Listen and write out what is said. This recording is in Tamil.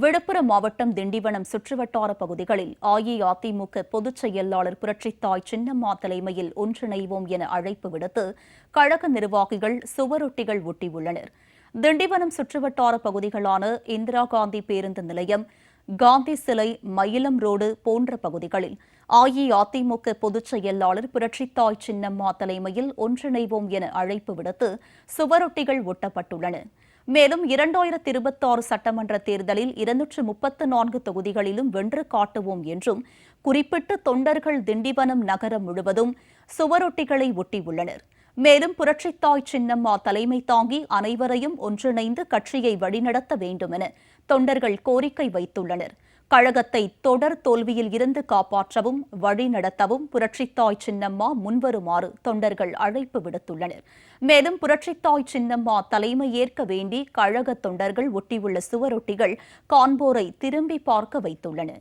விழுப்புரம் மாவட்டம் திண்டிவனம் சுற்றுவட்டார பகுதிகளில் அஇஅதிமுக பொதுச் செயலாளர் புரட்சித்தாய் சின்னம்மா தலைமையில் ஒன்றிணைவோம் என அழைப்பு விடுத்து கழக நிர்வாகிகள் சுவரொட்டிகள் ஒட்டியுள்ளனர். திண்டிவனம் சுற்றுவட்டார பகுதிகளான இந்திரா காந்தி பேருந்து நிலையம் காந்தி சிலை மயிலம் ரோடு போன்ற பகுதிகளில் அஇஅதிமுக பொதுச் செயலாளர் புரட்சித்தாய் சின்னம்மா தலைமையில் ஒன்றிணைவோம் என அழைப்பு விடுத்து சுவரொட்டிகள் ஒட்டப்பட்டுள்ளன. மேலும் இரண்டாயிரத்தி இருபத்தாறு சட்டமன்ற தேர்தலில் இருநூற்று முப்பத்து நான்கு தொகுதிகளிலும் வென்று காட்டுவோம் என்றும் குறிப்பிட்டு தொண்டர்கள் திண்டிவனம் நகரம் முழுவதும் சுவரொட்டிகளை ஒட்டியுள்ளனர். மேலும் புரட்சித்தாய் சின்னம்மா தலைமை தாங்கி அனைவரையும் ஒன்றிணைந்து கட்சியை வழிநடத்த வேண்டுமென தொண்டர்கள் கோரிக்கை வைத்துள்ளனர். கழகத்தை தொடர் தோல்வியில் இருந்து காப்பாற்றவும் வழிநடத்தவும் புரட்சித்தாய் சின்னம்மா முன்வருமாறு தொண்டர்கள் அழைப்பு விடுத்துள்ளனர். மேலும் புரட்சித்தாய் சின்னம்மா தலைமை ஏற்க வேண்டி கழக தொண்டர்கள் ஒட்டியுள்ள சுவரொட்டிகள் காண்போரை திரும்பி பார்க்க வைத்துள்ளன.